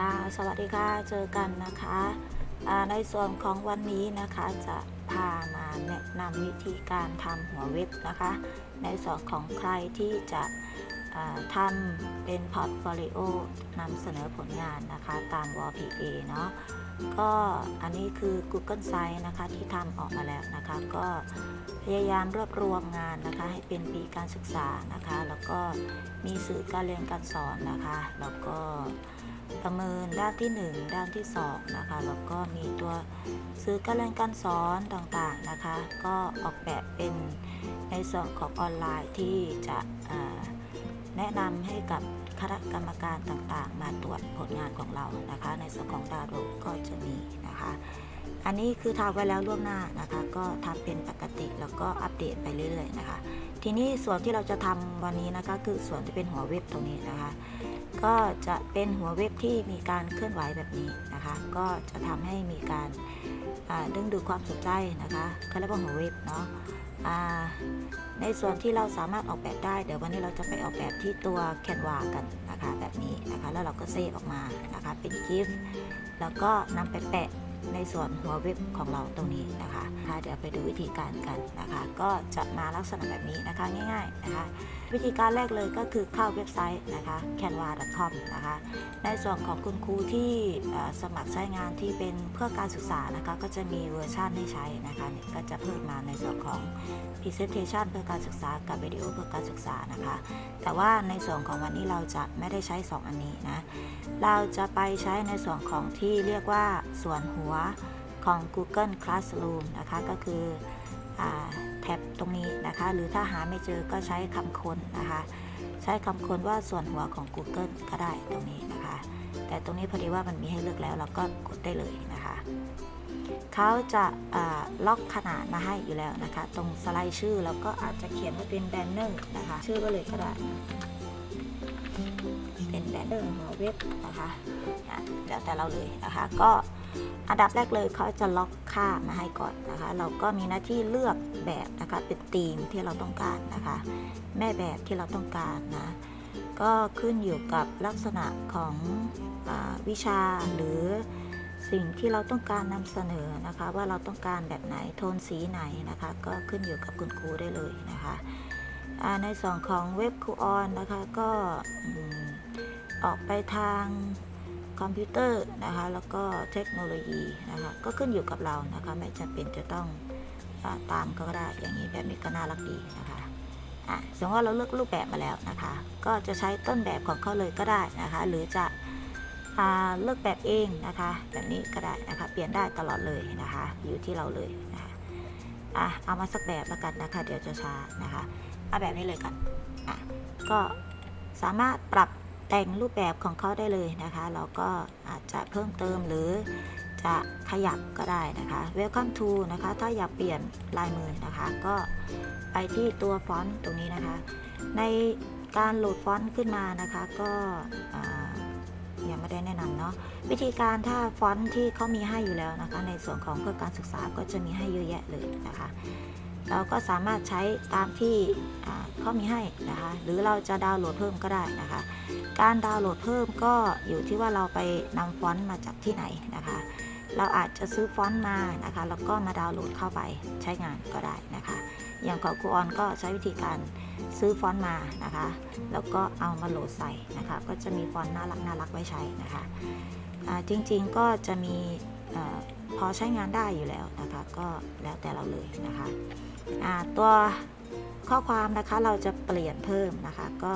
ค่ะ สวัสดีค่ะ เจอกันนะคะในส่วนของวันนี้นะคะจะพามาแนะนำวิธีการทำหัวเว็บนะคะ ในส่วนของใครที่จะทำเป็นพอร์ตโฟลิโอนำเสนอผลงานนะคะตาม WPA เนาะก็อันนี้คือ Google Sites นะคะที่ทำออกมาแล้วนะคะ ก็พยายามรวบรวมงานนะคะ ให้เป็นปีการศึกษานะคะ แล้วก็มีสื่อการเรียนการสอนนะคะ แล้วก็ ประเมินด้านที่ 1 ด้านที่ 2 นะคะ แล้วก็มีตัวสื่อการเรียนการสอนต่างๆนะคะ ก็ออกแบบเป็นในส่วนของออนไลน์ที่จะแนะนำให้กับคณะกรรมการต่างๆ มาตรวจผลงานของเรานะคะ ในส่วนของดาวโลก็จะมีนะคะ อันนี้คือทำไว้แล้วล่วงหน้านะคะ ก็ทำเป็นปกติแล้วก็อัปเดตไปเรื่อยๆนะคะ ทีนี้ส่วนที่เราจะทำวันนี้นะคะ คือส่วนที่เป็นหัวเว็บตรงนี้นะคะ ก็จะเป็นหัวเว็บที่มีการเคลื่อนไหวแบบนี้นะคะ ก็จะทำให้มีการดึงดูดความสนใจนะคะเขาเรียกว่าหัวเว็บเนาะในส่วนที่เราสามารถออกแบบได้ เดี๋ยววันนี้เราจะไปออกแบบที่ตัวแคนวากันนะคะแบบนี้นะคะ แล้วเราก็เซฟออกมานะคะเป็นกิฟต์แล้วก็นำไปแปะ ในส่วนหัวเว็บของเราตรงนี้นะคะค่ะเดี๋ยวไปดูวิธีการกันนะคะ ก็จะมาลักษณะแบบนี้นะคะง่ายๆนะคะวิธีการแรกเลยก็คือเข้าเว็บไซต์นะคะ canva.com นะคะในส่วนของคุณครูที่สมัครใช้งานที่เป็นเพื่อการศึกษานะคะ ก็จะมีเวอร์ชันให้ใช้นะคะก็จะเพิ่มมาในส่วนของ presentation เพื่อการศึกษากับวิดีโอเพื่อการศึกษานะคะ แต่ว่าในส่วนของวันนี้เราจะไม่ได้ใช้ 2 อันนี้นะ เราจะไปใช้ในส่วนของที่เรียกว่าส่วนหัวของ Google Classroom นะคะ ก็คืออแท็บตรงนี้นะคะ หรือถ้าหาไม่เจอก็ใช้คำค้นนะคะ ใช้คำค้นว่าส่วนหัวของ Google ก็ได้ตรงนี้นะคะ แต่ตรงนี้พอดีว่ามันมีให้เลือกแล้วเราก็กดได้เลยนะคะ เขาจะล็อกขนาดมาให้อยู่แล้วนะคะ ตรงสไลด์ชื่อแล้วก็อาจจะเขียนว่าเป็นแบนเนอร์นะคะ ชื่อก็เลยก็ได้เป็นแบนเนอร์หัวเว็บนะคะแล้วแต่เราเลยนะคะ ก็อันดับแรกเลยเขาจะล็อกค่ามาให้ก่อนนะคะ เราก็มีหน้าที่เลือกแบบนะคะ เป็นธีมที่เราต้องการนะคะ แม่แบบที่เราต้องการนะก็ขึ้นอยู่กับลักษณะของอวิชาหรือ สิ่งที่เราต้องการนำเสนอนะคะ ว่าเราต้องการแบบไหนโทนสีไหนนะคะ ก็ขึ้นอยู่กับคุณครูได้เลยนะคะในส่วนของเว็บครูออนนะคะก็ออกไปทางคอมพิวเตอร์นะคะแล้วก็เทคโนโลยีนะคะก็ขึ้นอยู่กับเรานะคะไม่จำเป็นจะต้องอตามก็ได้อย่างนี้แบบนี้ก็น่ารักดีนะคะะสมมติว่าเราเลือกรูปแบบมาแล้วนะคะ ก็จะใช้ต้นแบบของเขาเลยก็ได้นะคะ หรือจะ เลือกแบบเองนะคะ แบบนี้ก็ได้นะคะ เปลี่ยนได้ตลอดเลยนะคะ อยู่ที่เราเลยนะคะอะเอามาสักแบบแล้วกันนะคะ เดี๋ยวจะช้านะคะเอาแบบนี้เลยกันอะก็สามารถปรับแต่งรูปแบบของเขาได้เลยนะคะ เราก็อาจจะเพิ่มเติมหรือจะขยับก็ได้นะคะ Welcome to นะคะ ถ้าอยากเปลี่ยนลายมือนะคะ ก็ไปที่ตัวฟอนต์ตรงนี้นะคะ ในการโหลดฟอนต์ขึ้นมานะคะ ก็อ่า ยังไม่ได้แนะนำเนาะวิธีการถ้าฟอนต์ที่เขามีให้อยู่แล้วนะคะ ในส่วนของเพื่อการศึกษาก็จะมีให้เยอะแยะเลยนะคะ เราก็สามารถใช้ตามที่เขามีให้นะคะ หรือเราจะดาวน์โหลดเพิ่มก็ได้นะคะ การดาวน์โหลดเพิ่มก็อยู่ที่ว่าเราไปนำฟอนต์มาจากที่ไหนนะคะเราอาจจะซื้อฟอนต์มานะคะ แล้วก็มาดาวน์โหลดเข้าไปใช้งานก็ได้นะคะ อย่างของครูออนก็ใช้วิธีการซื้อฟอนต์มานะคะ แล้วก็เอามาโหลดใส่นะคะ ก็จะมีฟอนต์น่ารักน่ารักไว้ใช้นะคะอ่าจริงๆก็จะมีอพอใช้งานได้อยู่แล้วนะคะ ก็แล้วแต่เราเลยนะคะอ่าตัวข้อความนะคะเราจะเปลี่ยนเพิ่มนะคะ ก็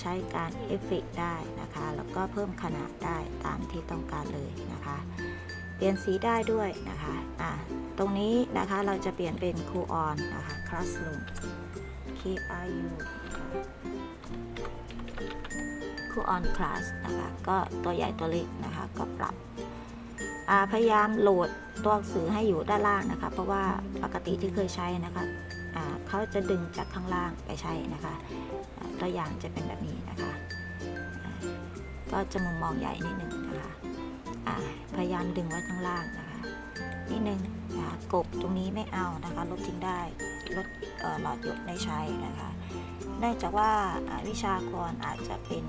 ใช้การเอฟเฟกได้นะคะ แล้วก็เพิ่มขนาดได้ตามที่ต้องการเลยนะคะ เปลี่ยนสีได้ด้วยนะคะอะ รงนี้นะคะเราจะเปลี่ยนเป็นครูออนนะคะ classroom K R U ครูออนคลาสนะคะก็ตัวใหญ่ตัวเล็กนะคะก็ปรับพยายามโหลดตัวหนังสือให้อยู่ด้านล่างนะคะ เพราะว่าปกติที่เคยใช้นะคะเขาจะดึงจากข้างล่างไปใช้นะคะตัวอย่างจะเป็นแบบนี้นะคะ ก็จะมุมมองใหญ่นิดหนึ่งนะคะะพยายามดึงไว้ข้างล่างนะ นิดนึงนะคะกบตรงนี้ไม่เอานะคะลดทิ้งได้ลดหลอดหยดได้ใช้นะคะเนื่องจากว่าวิชากรอาจจะเป็น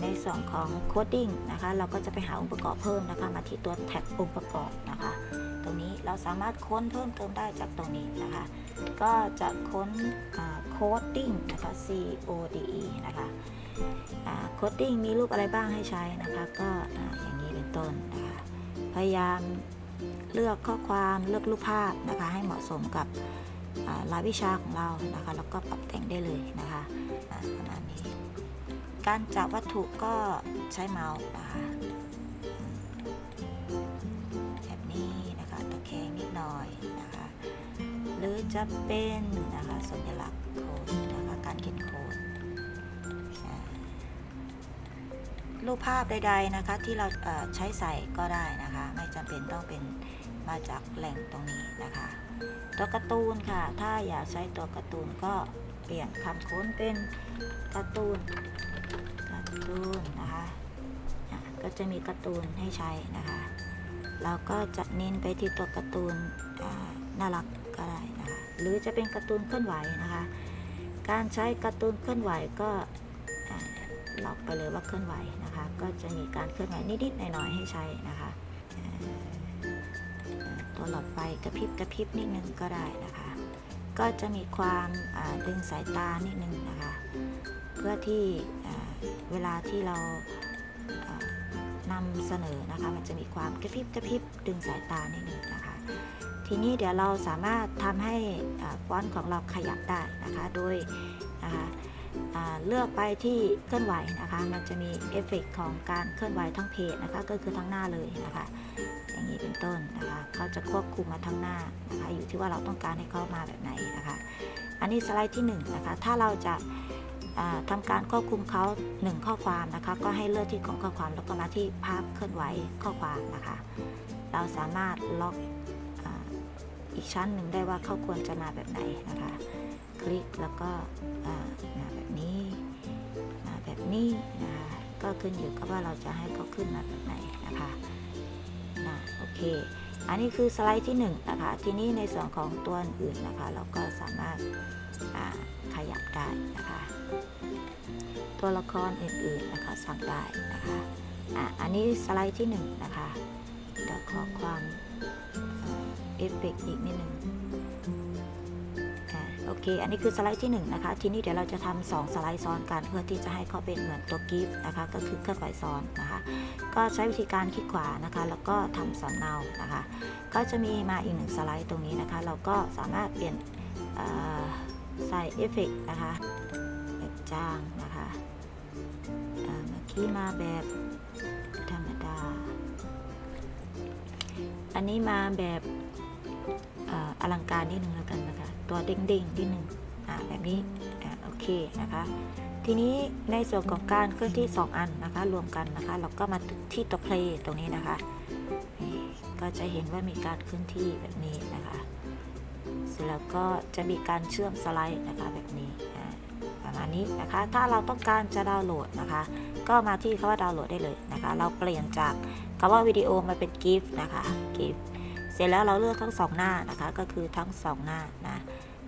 ในส่วนของโคดดิ้งนะคะ เราก็จะไปหาองค์ประกอบเพิ่มนะคะ มาที่ตัวแท็บองค์ประกอบนะคะ ตรงนี้เราสามารถค้นเพิ่มเติมได้จากตรงนี้นะคะ ก็จะค้นโคดดิ้งนะคะ C O D E นะคะโคดดิ้งมีรูปอะไรบ้างให้ใช้นะคะ ก็อ่าอย่างนี้เป็นต้นนะคะ พยายาม เลือกข้อความเลือกรูปภาพนะคะ ให้เหมาะสมกับรายวิชาของเรานะคะ แล้วก็ปรับแต่งได้เลยนะคะอ่าประมาณนี้การจับวัตถุก็ใช้เมาส์นะคะแบบนี้นะคะตะแคงนิดหน่อยนะคะ หรือจะเป็นนะคะสัญลักษณ์โค้ดนะคะการเขียนโค้ด รูปภาพใดๆนะคะที่เราเใช้ใส่ก็ได้นะคะ ไม่จำเป็นต้องเป็นมาจากแหล่งตรงนี้นะคะ ตัวการ์ตูนค่ะ ถ้าอยากใช้ตัวการ์ตูนก็เปลี่ยนคำค้นเป็นการ์ตูนการ์ตูนนะคะก็จะมีการ์ตูนให้ใช้นะคะ เราก็จะเน้นไปที่ตัวการ์ตูนน่ารักก็ได้นะคะ หรือจะเป็นการ์ตูนเคลื่อนไหวนะคะ การใช้การ์ตูนเคลื่อนไหวก็ ล็อกไปเลยว่าเคลื่อนไหวนะคะ ก็จะมีการเคลื่อนไหวนิดๆหน่อยๆให้ใช้นะคะตัวหลอดไฟกระพริบกระพริบนิดนึงก็ได้นะคะ ก็จะมีความดึงสายตานิดนึงนะคะ เพื่อที่เวลาที่เราอ่านำเสนอนะคะ มันจะมีความกระพริบกระพริบดึงสายตานิดนึงนะคะ ทีนี้เดี๋ยวเราสามารถทำให้ฟอนต์ของเราขยับได้นะคะ โดยนะคะ เลือกไปที่เคลื่อนไหวนะคะ มันจะมีเอฟเฟกของการเคลื่อนไหวทั้งเพจนะคะ ก็คือทั้งหน้าเลยนะคะ อย่างนี้เป็นต้นนะคะเขาจะควบคุมมาทั้งหน้านะคะอยู่ที่ว่าเราต้องการให้เขามาแบบไหนนะคะ อันนี้สไลด์ที่1นงนะคะ ถ้าเราจะอ่าทำการควบคุมเขา1ข้อความนะคะ ก็ให้เลือกที่ของข้อความแล้วก็มาที่ภาพเคลื่อนไหวข้อความนะคะ เราสามารถล็อกอ,อีกชั้นหนึ่งได้ว่าเขาควรจะมาแบบไหนนะคะ คลิกแล้วก็มาแบบนี้มาแบบนี้นะคะก็ขึ้นอยู่กับว่าเราจะให้เขาขึ้นมาแบบไหนนะคะนะโอเค อันนี้คือสไลด์ที่1นงนะคะทีนี้ในส่วนของตัวอื่นนะคะ เราก็สามารถาขยับได้นะคะ ตัวละครอื่นๆนะคะสั่งได้นะคะอะอันนี้สไลด์ที่1นงนะคะเดี๋ยวขอความเอฟเฟกอีกนิดหนึ่ง โอเค อันนี้คือสไลด์ที่ 1นงนะคะ ทีนี้เดี๋ยวเราจะทำสองสไลด์ซ้อนกันเพื่อที่จะให้เขาเป็นเหมือนตัวกิฟต์นะคะ ก็คือเคลื่อนไหวซ้อนนะคะ ก็ใช้วิธีการคลิกขวานะคะ แล้วก็ทำสำเนานะคะ ก็จะมีมาอีกหนึ่งสไลด์ตรงนี้นะคะ เราก็สามารถเปลี่ยนใส่เอฟเฟกนะคะแบบจางนะคะอ่าเมื่อกี้มาแบบธรรมดา อันนี้มาแบบเอ่ออลังการนิดนึงแล้วกันนะคะ ตัวเด้งๆนิดนึงอ่าแบบนี้อ่าโอเคนะคะ ทีนี้ในส่วนของการเคลื่อนที่ 2 อันนะคะ รวมกันนะคะ เราก็มาที่ตัว play ตรงนี้นะคะก็จะเห็นว่ามีการเคลื่อนที่แบบนี้นะคะเสร็จแล้วก็จะมีการเชื่อมสไลด์นะคะแบบนี้ประมาณนี้นะคะ ถ้าเราต้องการจะดาวน์โหลดนะคะ ก็มาที่คำว่าดาวน์โหลดได้เลยนะคะ เราเปลี่ยนจากคำว่าวิดีโอมาเป็น GIF นะคะ GIF เส ร็จแล้วเราเลือกทั้งสองหน้านะคะ ก็คือทั้งสองหน้านะ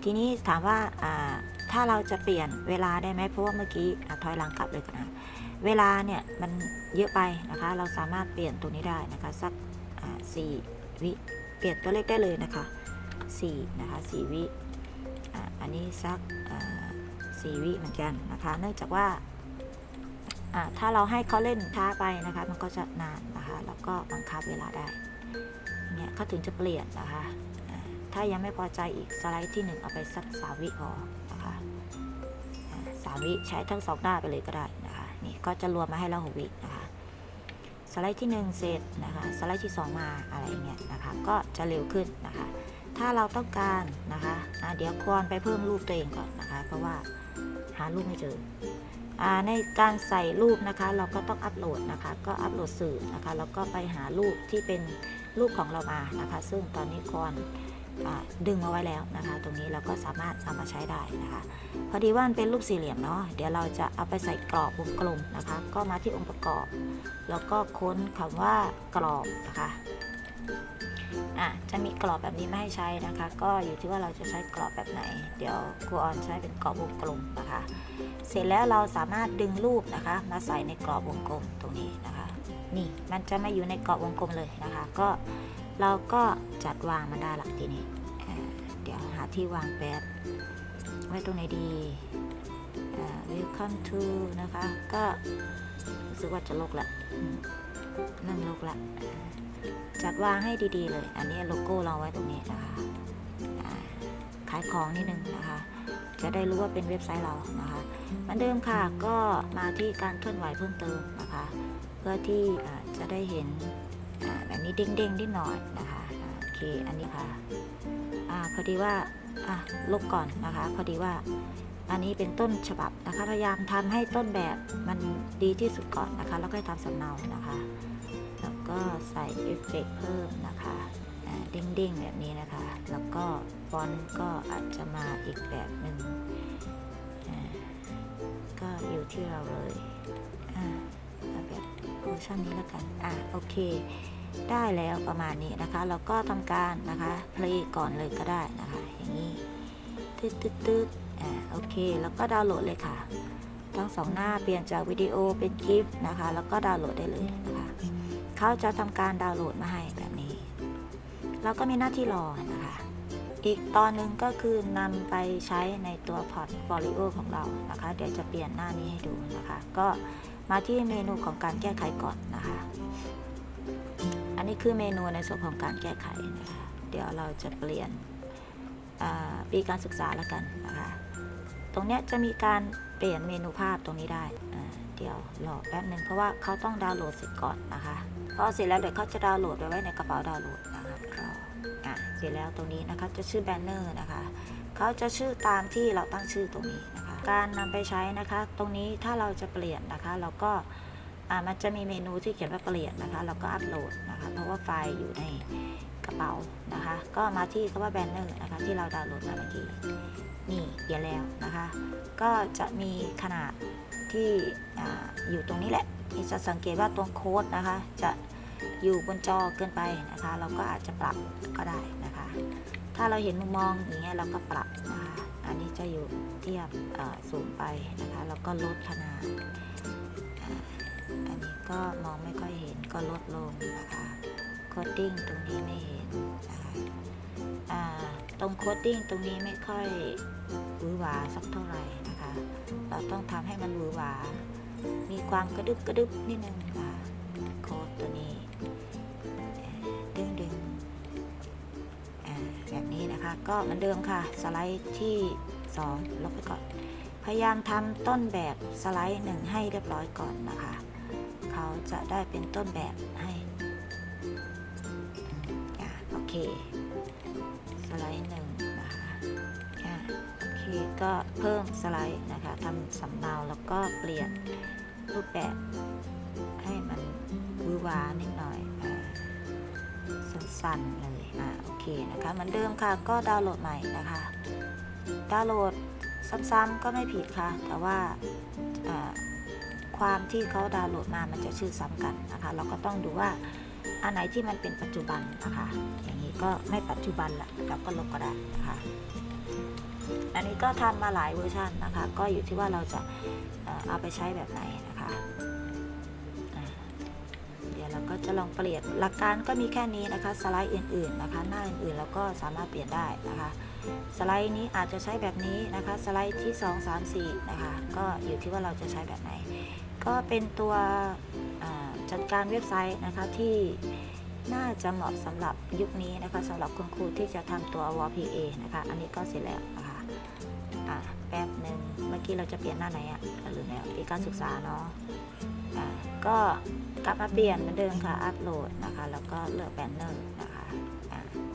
ทีนี้ถามว่าถ้าเราจะเปลี่ยนเวลาได้ไหมเพราะว่าเมื่อกี้อถอยหลังกลับเลยกันนะเวลาเนี่ยมันเยอะไปนะคะ เราสามารถเปลี่ยนตัวนี้ได้นะคะสักสี่วิเปลี่ยนตัวเลขได้เลยนะคะสี่นะคะสี่วิอ,อันนี้สักสี่วิเหมือนกันนะคะ เนื่องจากว่าถ้าเราให้เขาเล่นช้าไปนะคะ มันก็จะนานนะคะ แล้วก็บังคับเวลาได้ เนี่ยเขาถึงจะเปลี่ยนนะคะถ้ายังไม่พอใจอีกสไลด์ที่ 1 เอาไปสักสามวิพอนะคะสามวิใช้ทั้งสองหน้าไปเลยก็ได้นะคะนี่ก็จะรวมมาให้เราหกวินะคะสไลด์ที่ 1 เสร็จนะคะสไลด์ที่ 2 มาอะไรเงี้ยนะคะก็จะเร็วขึ้นนะคะถ้าเราต้องการนะคะอ่าเดี๋ยวควรไปเพิ่มรูปตัวเองก่อนนะคะ เพราะว่าหารูปไม่เจออในการใส่รูปนะคะ เราก็ต้องอัปโหลดนะคะ ก็อัปโหลดสื่อนะคะแล้วก็ไปหารูปที่เป็น รูปของเรามานะคะ ซึ่งตอนนี้ควรอ่าดึงมาไว้แล้วนะคะ ตรงนี้เราก็สามารถเอามาใช้ได้นะคะ พอดีว่ามันเป็นรูปสี่เหลี่ยมเนาะเดี๋ยวเราจะเอาไปใส่กรอบวงกลมนะคะ ก็มาที่องค์ประกอบ แล้วก็ค้นคำว่ากรอบนะคะอะจะมีกรอบแบบนี้ไม่ให้ใช้นะคะ ก็อยู่ที่ว่าเราจะใช้กรอบแบบไหน เดี๋ยวครูออนใช้เป็นกรอบวงกลมนะคะ เสร็จแล้วเราสามารถดึงรูปนะคะ มาใส่ในกรอบวงกลมตรงนี้นะคะ นี่มันจะมาอยู่ในกรอบวงกลมเลยนะคะ ก็เราก็จัดวางมันได้ละทีนี้เดี๋ยวหาที่วางแป๊บไว้ตรงไหนดี welcome to นะคะ ก็รู้สึกว่าจะลกละอืมเริ่มลกละ จัดวางให้ดีๆเลย อันนี้โลโก้เราไว้ตรงนี้นะคะขายของนิดนึงนะคะ จะได้รู้ว่าเป็นเว็บไซต์เรานะคะ เหมือนเดิมค่ะ ก็มาที่การเคลื่อนไหวเพิ่มเติมนะคะ เพื่อที่จะได้เห็นอ่าแบบนี้เด้งๆนิดหน่อยนะคะโอเคอันนี้ค่ะอพอดีว่าอลบก่อนนะคะ พอดีว่าอันนี้เป็นต้นฉบับนะคะพยายามทำให้ต้นแบบมันดีที่สุดก่อนนะคะ แล้วก็ทำสำเนานะคะ แล้วก็ใส่เอฟเฟกต์เพิ่มนะคะเด้งๆแบบนี้นะคะ แล้วก็ฟอนต์ก็อาจจะมาอีกแบบหนึ่งอ่าก็อยู่ที่เราเลยอ่า เอาแบบเวอร์ชันนี้แล้วกัน อะโอเค ได้แล้วประมาณนี้นะคะ เราก็ทำการนะคะเพลย์ก่อนเลยก็ได้นะคะ อย่างนี้ตึ๊ดตึ๊ดตึ๊ดอะโอเค แล้วก็ดาวน์โหลดเลยค่ะ ทั้งสองหน้าเปลี่ยนจากวิดีโอเป็นคลิปนะคะ แล้วก็ดาวน์โหลดได้เลยนะคะเขาจะทำการดาวน์โหลดมาให้แบบนี้ เราก็มีหน้าที่รอนะคะอีกตอนหนึ่งก็คือนำไปใช้ในตัวพอร์ตโฟลิโอของเรานะคะ เดี๋ยวจะเปลี่ยนหน้านี้ให้ดูนะคะ ก็ มาที่เมนูของการแก้ไขก่อนนะคะ อันนี้คือเมนูในส่วนของการแก้ไขนะคะ เดี๋ยวเราจะเปลี่ยนปีการศึกษาแล้วกันนะคะ ตรงเนี้ยจะมีการเปลี่ยนเมนูภาพตรงนี้ได้ เดี๋ยวรอแป๊บหนึ่งเพราะว่าเขาต้องดาวน์โหลดเสร็จก่อนนะคะพอเสร็จแล้วเดี๋ยวเขาจะดาวน์โหลดไว้ในกระเป๋าดาวน์โหลดนะคะรออะเสร็จแล้วตรงนี้นะคะจะชื่อแบนเนอร์นะคะ เขาจะชื่อตามที่เราตั้งชื่อตรงนี้นะ การนำไปใช้นะคะ ตรงนี้ถ้าเราจะเปลี่ยนนะคะ เราก็มันจะมีเมนูที่เขียนว่าเปลี่ยนนะคะ เราก็อัปโหลดนะคะ เพราะว่าไฟล์อยู่ในกระเป๋านะคะ ก็มาที่คำว่าแบนเนอร์นะคะ ที่เราดาวน์โหลดมาเมื่อกี้นี่เปลี่ยนแล้วนะคะ ก็จะมีขนาดที่ออยู่ตรงนี้แหละที่จะสังเกตว่าตรงโค้ดนะคะ จะอยู่บนจอเกินไปนะคะ เราก็อาจจะปรับก็ได้นะคะ ถ้าเราเห็นมุมมองอย่างเงี้ยเราก็ปรับนะคะ อันนี้จะอยู่เทียบสูงไปนะคะ แล้วก็ลดขนาด อันนี้ก็มองไม่ค่อยเห็นก็ลดลงนะคะโคดดิ้งตรงนี้ไม่เห็นนะคะตรงโคดดิ้งตรงนี้ไม่ค่อยหวือหวาสักเท่าไหร่นะคะ เราต้องทำให้มันหวือหวา มีความกระดึบกระดึบนิดนึงนะคะโคดตัวนี้ ก็เหมือนเดิมค่ะ สไลด์ที่ 2 ลบไปก่อน พยายามทำต้นแบบสไลด์หนึ่งให้เรียบร้อยก่อนนะคะ เขาจะได้เป็นต้นแบบให้อ่าโอเค สไลด์หนึ่งนะคะอ่าโอเค ก็เพิ่มสไลด์นะคะทำสำเนาแล้วก็เปลี่ยนรูปแบบให้มันวือหวานิดหน่อยอสั้นๆเลยอ่าโอ เคนะคะเหมือนเดิมค่ะก็ดาวน์โหลดใหม่นะคะ ดาวน์โหลดซ้ำๆก็ไม่ผิดค่ะ แต่ว่าความที่เขาดาวน์โหลดมามันจะชื่อซ้ำกันนะคะ เราก็ต้องดูว่าอันไหนที่มันเป็นปัจจุบันนะคะ อย่างนี้ก็ไม่ปัจจุบันละเราก็ลบก็ได้นะคะอันนี้ก็ทำมาหลายเวอร์ชันนะคะ ก็อยู่ที่ว่าเราจะเอ่อเอาไปใช้แบบไหนนะ จะลองเปลี่ยนหลักการก็มีแค่นี้นะคะสไลด์อื่นๆนะคะ หน้าอื่นๆเราก็สามารถเปลี่ยนได้นะคะ สไลด์นี้อาจจะใช้แบบนี้นะคะสไลด์ที่ 2 3 4นะคะก็อยู่ที่ว่าเราจะใช้แบบไหน ก็เป็นตัวจัดการเว็บไซต์นะคะที่น่าจะเหมาะสำหรับยุคนี้นะคะสำหรับคุณครูที่จะทำตัว WPA นะคะ อันนี้ก็เสร็จแล้วนะคะอะแป๊บหนึ่งเมื่อกี้เราจะเปลี่ยนหน้าไหนอะ่ะลืมแล้วปีการศึกษาเนาะอะก็ กลับมาเปลี่ยนเหมือนเดิมค่ะอัปโหลดนะคะ แล้วก็เลือกแบนเนอร์นะคะ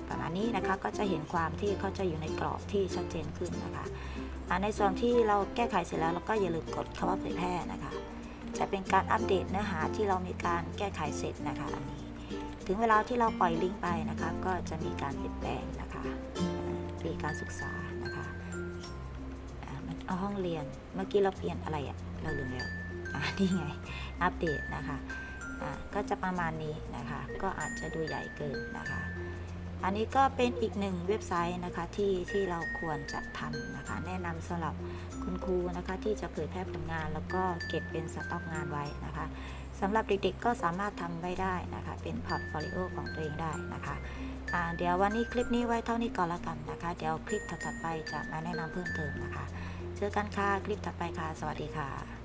ประมาณนี้นะคะก็จะเห็นความที่เขาจะอยู่ในกรอบที่ชัดเจนขึ้นนะคะในส่วนที่เราแก้ไขเสร็จแล้วเราก็อย่าลืมกดคำว่าเผยแพร่นะคะ จะเป็นการอัปเดตเนื้อหาที่เรามีการแก้ไขเสร็จนะคะอันนี้ ถึงเวลาที่เราปล่อยลิงก์ไปนะคะ ก็จะมีการเปลี่ยนแปลงนะคะปีการศึกษานะคะมันเอาห้องเรียนเมื่อกี้เราเปลี่ยนอะไรอะเราลืมแล้วอ่านี่ไงอัปเดตนะคะ อ่าก็จะประมาณนี้นะคะ ก็อาจจะดูใหญ่เกินนะคะ อันนี้ก็เป็นอีกหนึ่งเว็บไซต์นะคะที่ที่เราควรจะทำนะคะ แนะนำสำหรับคุณครูนะคะที่จะเผยแพร่ผลงาน แล้วก็เก็บเป็นสต็อกงานไว้นะคะสำหรับเด็กๆก็สามารถทำไว้ได้นะคะ เป็นพอร์ตโฟลิโอของตัวเองได้นะคะเดี๋ยววันนี้คลิปนี้ไว้เท่านี้ก่อนละกันนะคะ เดี๋ยวคลิปถัดๆไปจะมาแนะนำเพิ่มเติมนะคะ เจอกันค่ะคลิปถัดไปค่ะ สวัสดีค่ะ